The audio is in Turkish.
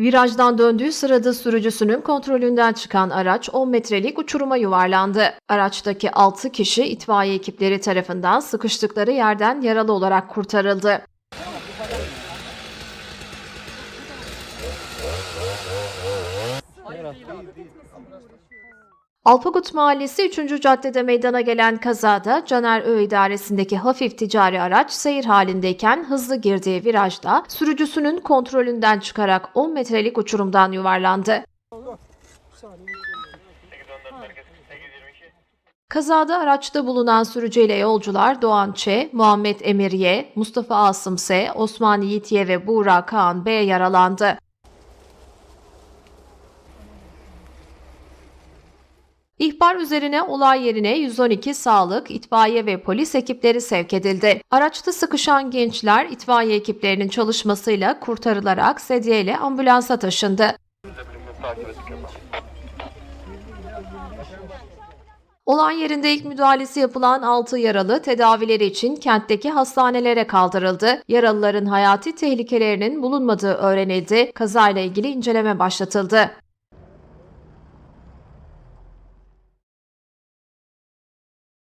Virajdan döndüğü sırada sürücüsünün kontrolünden çıkan araç 10 metrelik uçuruma yuvarlandı. Araçtaki 6 kişi itfaiye ekipleri tarafından sıkıştıkları yerden yaralı olarak kurtarıldı. Alpagut Mahallesi 3. caddede meydana gelen kazada Caner Ö idaresindeki hafif ticari araç seyir halindeyken hızlı girdiği virajda sürücüsünün kontrolünden çıkarak 10 metrelik uçurumdan yuvarlandı. Kazada araçta bulunan sürücüyle yolcular Doğan Ç, Muhammed Emir Y, Mustafa Asım S, Osman Yiğit Y ve Buğra Kaan B yaralandı. İhbar üzerine olay yerine 112 sağlık, itfaiye ve polis ekipleri sevk edildi. Araçta sıkışan gençler itfaiye ekiplerinin çalışmasıyla kurtarılarak sedyeyle ambulansa taşındı. Olay yerinde ilk müdahalesi yapılan 6 yaralı tedavileri için kentteki hastanelere kaldırıldı. Yaralıların hayati tehlikelerinin bulunmadığı öğrenildi. Kazayla ilgili inceleme başlatıldı.